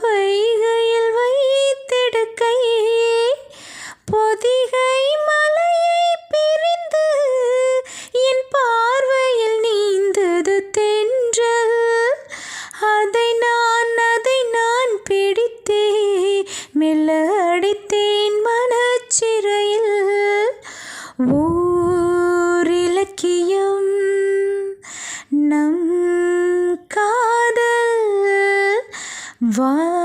hopefully What.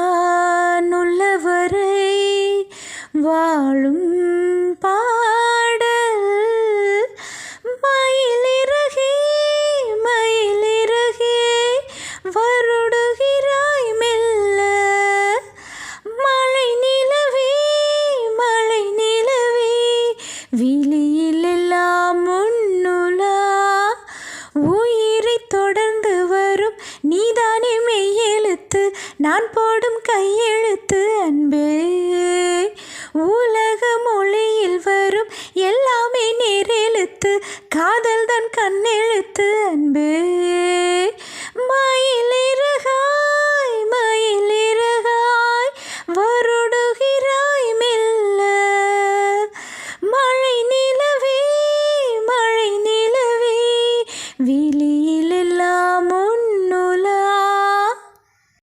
நான் போடும் கையெழுத்து அன்பு. உலக மொழியில் வரும் எல்லாமே நேரெழுத்து. காதல் தன் கண்ணெழுத்து அன்பு. மயிலிறகாய் மயிலிறகாய் வருடுகிறாய்.